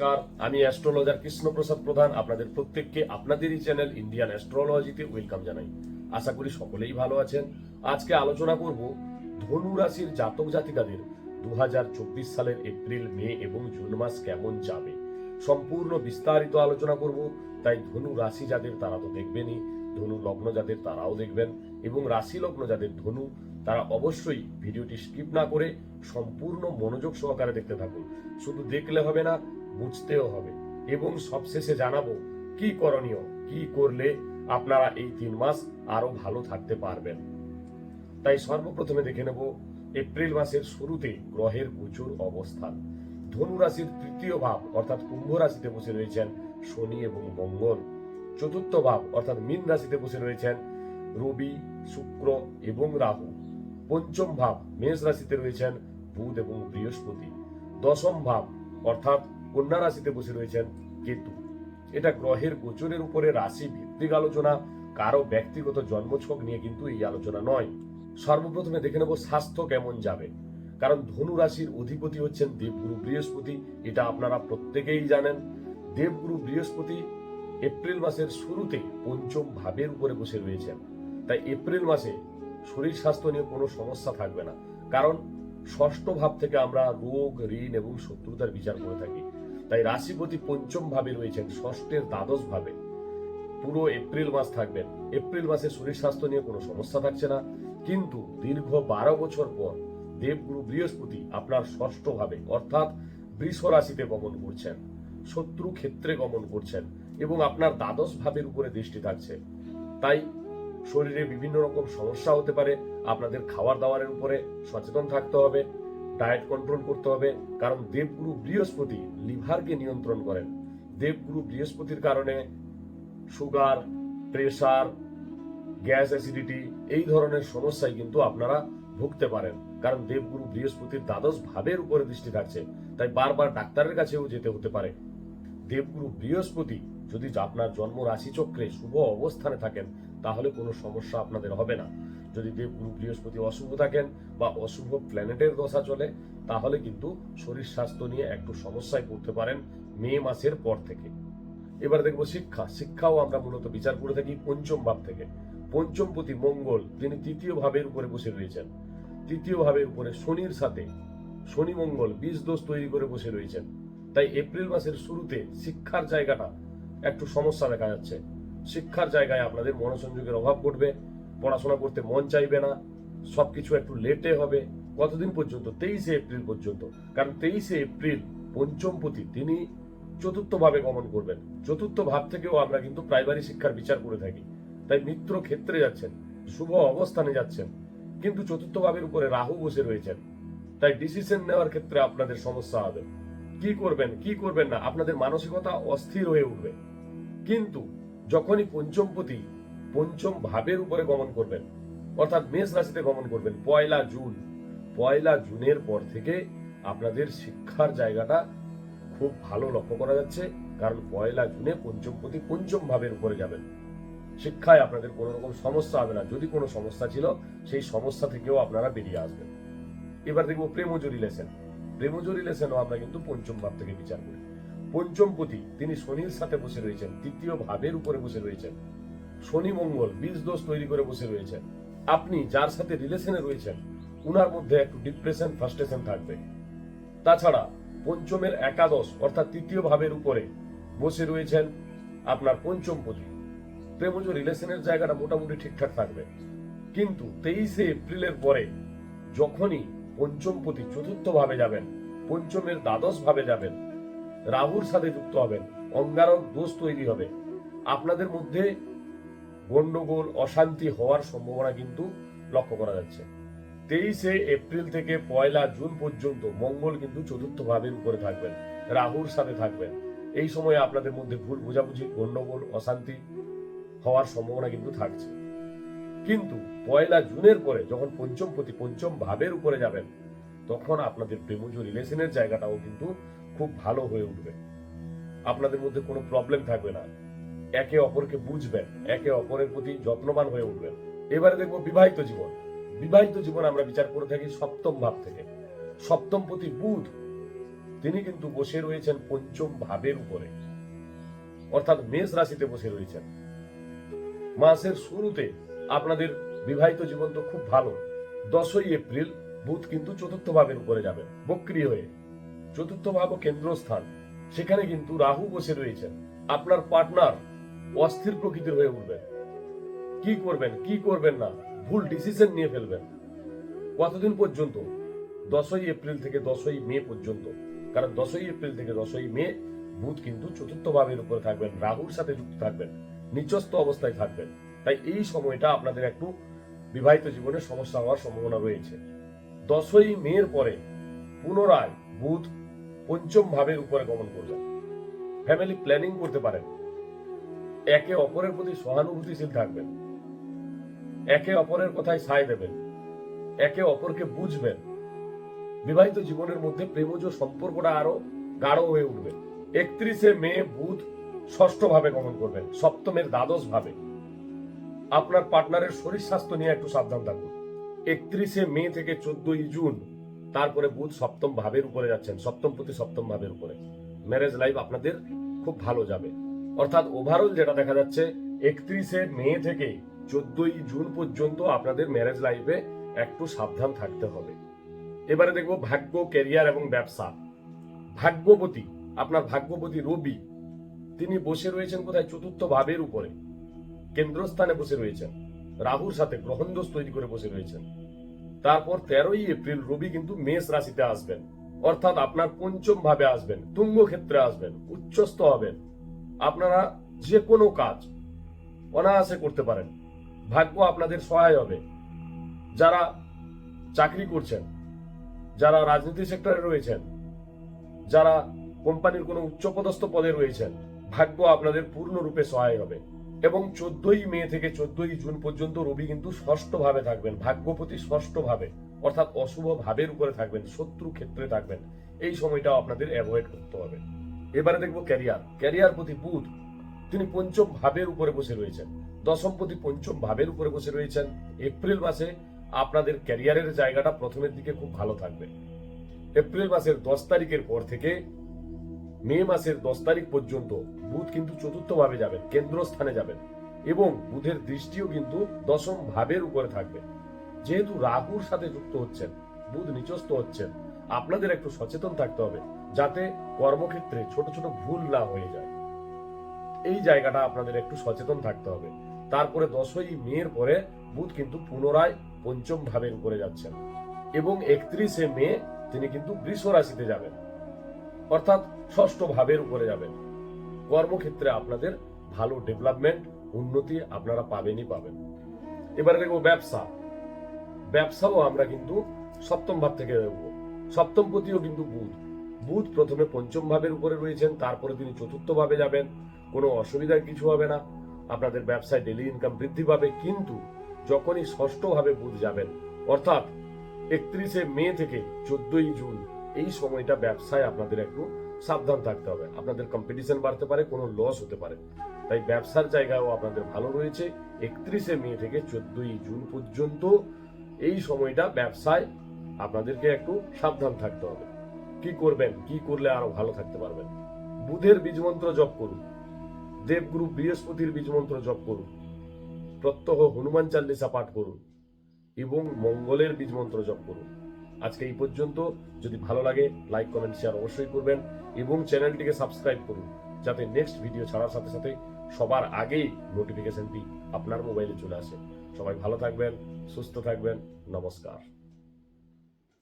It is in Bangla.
নমস্কার। আমি অ্যাস্ট্রোলজার কৃষ্ণপ্রসাদ প্রধান। আপনাদের প্রত্যেককে আপনাদেরই চ্যানেল ইন্ডিয়ান অ্যাস্ট্রোলজিতে ওয়েলকাম জানাই। আশা করি সকলেই ভালো আছেন। আজকে আলোচনা করব ধনু রাশির জাতক জাতিকাদের দু হাজার চব্বিশ সালের এপ্রিল, মে এবং জুন মাস কেমন যাবে। সম্পূর্ণ বিস্তারিত আলোচনা করব। তাই ধনু রাশি যাদের তারা তো দেখবেনই, ধনু লগ্ন যাদের তারাও দেখবেন এবং রাশি লগ্ন যাদের ধনু, তারা অবশ্যই ভিডিওটি স্কিপ না করে সম্পূর্ণ মনোযোগ সহকারে দেখতে থাকুন। শুধু দেখলে হবে না বুঝতেও হবে। এবং সবশেষে জানাব, কি করণীয়, কি করলে আপনারা এই তিন মাস আরও ভালো থাকতে পারবেন। তাই সর্বপ্রথমে দেখে নেব, এপ্রিল মাসের শুরুতে গ্রহের প্রচুর অবস্থান। ধনু রাশির তৃতীয় ভাব, অর্থাৎ কুম্ভ রাশিতে বসে রয়েছেন শনি এবং মঙ্গল। চতুর্থ ভাব, অর্থাৎ মীন রাশিতে বসে রয়েছেন রবি, শুক্র এবং রাহু। পঞ্চম ভাব, মেষ রাশিতে রয়েছেন বুধ এবং বৃহস্পতি। দশম ভাব, অর্থাৎ কন্যা রাশিতে বসে রয়েছেন কেতু। এটা গ্রহের গোচরের উপরে রাশি ভিত্তিক আলোচনা কারও ব্যক্তিগত জন্মছক নিয়ে কিন্তু এই আলোচনা নয়। সর্বপ্রথমে দেখে নেব স্বাস্থ্য কেমন যাবে। কারণ ধনু রাশির অধিপতি হচ্ছেন দেবগুরু বৃহস্পতি, এটা আপনারা প্রত্যেকেই জানেন। দেবগুরু বৃহস্পতি এপ্রিল মাসের শুরুতে পঞ্চম ভাবের উপরে বসে রয়েছেন। তাই এপ্রিল মাসে শরীর স্বাস্থ্য নিয়ে কোনো সমস্যা থাকবে না। কারণ ষষ্ঠ ভাব থেকে আমরা রোগ, ঋণ এবং শত্রুতার বিচার করে থাকি। তাই রাশিপতি পঞ্চম ভাবে রয়েছেন, ষষ্ঠের দ্বাদশ ভাবে। পুরো এপ্রিল মাস থাকবেন। এপ্রিল মাসে শরীর স্বাস্থ্য নিয়ে কোনো সমস্যা থাকছে না। কিন্তু দীর্ঘ বারো বছর পর দেবগুরু বৃহস্পতি আপনার ষষ্ঠ ভাবে, অর্থাৎ বৃষ রাশিতে গমন করছেন, শত্রু ক্ষেত্রে গমন করছেন এবং আপনার দ্বাদশ ভাবের উপরে দৃষ্টি থাকছে। তাই শরীরে বিভিন্ন রকম সমস্যা হতে পারে, আপনাদের খাবার দাবারের উপরে সচেতন থাকতে হবে। ডায়েট কন্ট্রোল করতে হবে। কারণ দেবগুরু বৃহস্পতি লিভারকে নিয়ন্ত্রণ করেন। দেবগুরু বৃহস্পতির কারণে সুগার, প্রেসার, গ্যাস অ্যাসিডিটি এই ধরনের সমস্যায় কিন্তু আপনারা ভুগতে পারেন। কারণ দেবগুরু বৃহস্পতির দ্বাদশ ভাবের উপরে দৃষ্টি থাকছে। তাই বারবার ডাক্তারের কাছেও যেতে হতে পারে। দেবগুরু বৃহস্পতি যদি আপনার জন্ম রাশি চক্রে শুভ অবস্থানে থাকেন, তাহলে কোনো সমস্যা আপনাদের হবে না। যদি দেবগুরু বৃহস্পতি অশুভ থাকেন বা অশুভ প্ল্যানেটের দশা চলে, তাহলে কিন্তু শরীর স্বাস্থ্য নিয়ে একটু সমস্যায় পড়তে পারেন মে মাসের পর থেকে। এবার দেখব শিক্ষা। শিক্ষাও আমরা মূলত বিচার করে থাকি পঞ্চম ভাব থেকে। পঞ্চমপতি মঙ্গল তিনি তৃতীয় ভাবের উপরে বসে রয়েছেন। তৃতীয় ভাবের উপরে শনির সাথে শনি মঙ্গল বীজ দোষ তৈরি করে বসে রয়েছেন। তাই এপ্রিল মাসের শুরুতে শিক্ষার জায়গাটা একটু সমস্যা দেখা যাচ্ছে। শিক্ষার জায়গায় আপনাদের মনোসংযোগের অভাব ঘটবে। পড়াশোনা করতে মন চাইবে না, সবকিছু একটু লেটে হবে। কতদিন পর্যন্ত? তেইশে এপ্রিল পর্যন্ত। কারণ তেইশে এপ্রিল পঞ্চমপতি তিনি চতুর্থ ভাবে গমন করবেন। চতুর্থ ভাব থেকেও আমরা কিন্তু প্রাইমারি শিক্ষার বিচার করে থাকি। তাই মিত্র ক্ষেত্রে যাচ্ছেন, শুভ অবস্থানে যাচ্ছেন, কিন্তু চতুর্থ ভাবের উপরে রাহু বসে রয়েছেন। তাই ডিসিশন নেওয়ার ক্ষেত্রে আপনাদের সমস্যা হবে। কি করবেন কি করবেন না, আপনাদের মানসিকতা অস্থির হয়ে উঠবে। কিন্তু যখনই পঞ্চমপতি পঞ্চম ভাবের উপরে গমন করবেন। অর্থাৎ মেষ রাশিতে গমন করবেন। পয়লা জুন। পয়লা জুনের পর থেকে আপনাদের শিক্ষার জায়গাটা খুব ভালো লক্ষ্য করা যাচ্ছে। কারণ পয়লা জুনে পঞ্চমপতি পঞ্চম ভাবের উপরে যাবেন। শিক্ষায় আপনাদের কোনো রকম সমস্যা হবে না। যদি কোনো সমস্যা ছিল, সেই সমস্যা থেকেও আপনারা বেরিয়ে আসবেন। এবার দেখব প্রেমজ রিলেশন। প্রেমজ রিলেশনও আমরা কিন্তু পঞ্চম ভাব থেকে বিচার করি। পঞ্চমপতি, তিনি শনির সাথে বসে রয়েছেন। তৃতীয় ভাবের উপরে বসে রয়েছেন। শনি মঙ্গল বীজ দোষ তৈরি করে বসে রয়েছেন। আপনি যার সাথে রিলেশনে রয়েছেন, উনার মধ্যে একটু ডিপ্রেশন ফ্রাস্ট্রেশন থাকবে। তাছাড়া পঞ্চমের একাদশ অর্থাৎ তৃতীয় ভাবের উপরে বসে রয়েছেন আপনার পঞ্চমপতি প্রেমজ রিলেশনের জায়গাটা মোটামুটি ঠিকঠাক থাকবে। কিন্তু তেইশে এপ্রিলের পরে যখনই পঞ্চমপতি চতুর্থ ভাবে যাবেন, পঞ্চমের দ্বাদশ ভাবে যাবেন, রাহুর সাথে যুক্ত হবেন, অঙ্গারক দোষ তৈরি হবে। আপনাদের মধ্যে গন্ডগোল, অশান্তি হওয়ার সম্ভাবনা কিন্তু লক্ষ্য করা যাচ্ছে। তেইশে এপ্রিল থেকে পয়লা জুন পর্যন্ত মঙ্গল কিন্তু চতুর্থ ভাবের উপরে থাকবেন, রাহুর সাথে থাকবেন। এই সময়ে আপনাদের মধ্যে ভুল বোঝাবুঝি, গন্ডগোল, অশান্তি হওয়ার সম্ভাবনা কিন্তু থাকছে। কিন্তু পয়লা জুনের পরে যখন পঞ্চম প্রতি পঞ্চম ভাবের উপরে যাবেন, তখন আপনাদের প্রেমজ রিলেশনের জায়গাটাও কিন্তু খুব ভালো হয়ে উঠবে। আপনাদের মধ্যে কোনো প্রবলেম থাকবে না। একে অপরকে বুঝবেন, একে অপরের প্রতি যত্নবান হয়ে উঠবেন। এবারে দেখব বিবাহিত জীবন। বিবাহিত জীবন আমরা বিচার করে থাকি সপ্তম ভাব থেকে। সপ্তম প্রতি বুধ, তিনি কিন্তু বসে রয়েছেন পঞ্চম ভাবের উপরে। অর্থাৎ মেষ রাশিতে বসে রয়েছেন। মাসের শুরুতে আপনাদের বিবাহিত জীবন তো খুব ভালো। দশই এপ্রিল, বুধ কিন্তু চতুর্থ ভাবের উপরে যাবে, বক্রি হয়ে। চতুর্থ ভাব কেন্দ্রস্থান। সেখানে কিন্তু রাহু বসে রয়েছেন। আপনার পার্টনার অস্থির প্রকৃতির হয়ে উঠবেন। কি করবেন কি করবেন না, ভুল ডিসিশন নিয়ে ফেলবেন। কতদিন পর্যন্ত? দশই এপ্রিল থেকে দশই মে পর্যন্ত। কারণ দশই এপ্রিল থেকে দশই মে বুধ কিন্তু চতুর্থ ভাবের উপরে থাকবেন, রাহুর সাথে যুক্ত থাকবেন, নিচস্থ অবস্থায় থাকবেন। তাই এই সময়টা আপনাদের একটু বিবাহিত জীবনে সমস্যা হওয়ার সম্ভাবনা রয়েছে। দশই মের পরে পুনরায় বুধ পঞ্চম ভাবের উপরে গমন করবেন। ফ্যামিলি প্ল্যানিং করতে পারেন। একে অপরের প্রতি সহানুভূতিশীল থাকবেন। একে অপরের কথায় সায় দেবেন। একে অপরকে বুঝবেন। বিবাহিত জীবনের মধ্যে প্রেমজ সম্পর্কটা আরও গাঢ় হয়ে উঠবে। একত্রিশে মে বুধ ষষ্ঠ ভাবে গমন করবেন, সপ্তমের দ্বাদশ ভাবে আপনার পার্টনারের শরীর স্বাস্থ্য নিয়ে একটু সাবধান থাকুন। একত্রিশে মে থেকে চোদ্দই জুন, তারপরে বুধ সপ্তম ভাবের উপরে যাচ্ছেন, সপ্তম প্রতি সপ্তম ভাবের উপরে। ম্যারেজ লাইফ আপনাদের খুব ভালো যাবে। অর্থাৎ ওভারঅল যেটা দেখা যাচ্ছে, একত্রিশে মে থেকে চোদ্দই জুন পর্যন্ত আপনাদের ম্যারেজ লাইফে একটু সাবধান থাকতে হবে। এবারে দেখব ভাগ্য ক্যারিয়ার এবং ব্যবসা। ভাগ্যবতী আপনার ভাগ্যবতী রবি, তিনি বসে রয়েছেন কোথায়? চতুর্থ ভাবের উপরে। কেন্দ্রস্থানে বসে রয়েছেন। রাহুর সাথে গ্রহণদোষ তৈরি করে বসে রয়েছেন। তারপর তেরোই এপ্রিল রবি কিন্তু মেষ রাশিতে আসবেন। অর্থাৎ আপনার পঞ্চম ভাবে আসবেন তুঙ্গ ক্ষেত্রে আসবেন, উচ্চস্থ হবেন। আপনারা যে কোনো কাজ অনায়াসে করতে পারেন। ভাগ্য আপনাদের সহায় হবে। যারা চাকরি করছেন, যারা রাজনীতি সেক্টরে রয়েছেন, যারা কোম্পানির কোনো উচ্চপদস্থ পদে রয়েছেন, ভাগ্য আপনাদের পূর্ণরূপে সহায় হবে। এবং চোদ্দই মে থেকে চোদ্দই জুন পর্যন্ত রবি কিন্তু ষষ্ঠ ভাবে থাকবেন, ভাগ্যপতি ষষ্ঠ ভাবে অর্থাৎ অশুভ ভাবের উপরে থাকবেন, শত্রু ক্ষেত্রে থাকবেন। এই সময়টা আপনাদের অ্যাভয়েড করতে হবে। এবারে দেখব ক্যারিয়ার। ক্যারিয়ার প্রতি বুধ, তিনি পঞ্চম ভাবের উপরে বসে রয়েছেন। দশম প্রতি পঞ্চম ভাবের উপরে বসে রয়েছেন। এপ্রিল মাসে আপনাদের ক্যারিয়ারের জায়গাটা প্রথমের দিকে খুব ভালো থাকবে। এপ্রিল মাসের দশ তারিখের পর থেকে মে মাসের দশ তারিখ পর্যন্ত বুধ কিন্তু চতুর্থ ভাবে যাবেন, কেন্দ্রস্থানে যাবেন এবং বুধের দৃষ্টিও কিন্তু দশম ভাবের উপরে থাকবে। যেহেতু রাহুর সাথে যুক্ত হচ্ছেন, বুধ নিচস্থ হচ্ছেন আপনাদের একটু সচেতন থাকতে হবে যাতে কর্মক্ষেত্রে ছোট ছোট ভুল না হয়ে যায়। এই জায়গাটা আপনাদের একটু সচেতন থাকতে হবে। তারপরে দশই মের পরে বুধ কিন্তু পুনরায় পঞ্চম ভাবের উপরে যাচ্ছেন এবং একত্রিশে মে তিনি কিন্তু বৃষ রাশিতে যাবেন। অর্থাৎ ষষ্ঠ ভাবের উপরে যাবেন। কর্মক্ষেত্রে আপনাদের ভালো ডেভেলপমেন্ট, উন্নতি আপনারা পাবেনই পাবেন। এবারে দেখব ব্যবসা। ব্যবসাও আমরা কিন্তু সপ্তম ভাব থেকে দেখব সপ্তম পতিও কিন্তু বুধ। বুধ প্রথমে পঞ্চম ভাবের উপরে রয়েছেন, তারপরে তিনি চতুর্থ ভাবে যাবেন। কোনো অসুবিধার কিছু হবে না। আপনাদের ব্যবসায় ডেলি ইনকাম বৃদ্ধি পাবে, কিন্তু যখনই ষষ্ঠ ভাবে বুধ যাবেন, অর্থাৎ একত্রিশে মে থেকে চোদ্দই জুন, এই সময়টা ব্যবসায় আপনাদের একটু সাবধান থাকতে হবে। আপনাদের কম্পিটিশন বাড়তে পারে, কোনো লস হতে পারে। তাই ব্যবসার জায়গাও আপনাদের ভালো রয়েছে। একত্রিশে মে থেকে চোদ্দই জুন পর্যন্ত এই সময়টা ব্যবসায় আপনাদেরকে একটু সাবধান থাকতে হবে। কি করবেন, কি করলে আরও ভালো থাকতে পারবেন? বুধের বীজমন্ত্র জপ করুন। দেবগুরু বৃহস্পতির বীজমন্ত্র জপ করুন। প্রত্যহ হনুমান চাল্লিশা পাঠ করুন এবং মঙ্গলের বীজমন্ত্র জপ করুন। আজকে এই পর্যন্ত। যদি ভালো লাগে লাইক কমেন্ট শেয়ার অবশ্যই করবেন এবং চ্যানেলটিকে সাবস্ক্রাইব করুন যাতে নেক্সট ভিডিও ছাড়ার সাথে সাথে সবার আগেই নোটিফিকেশনটি আপনার মোবাইলে চলে আসে। সবাই ভালো থাকবেন, সুস্থ থাকবেন। নমস্কার।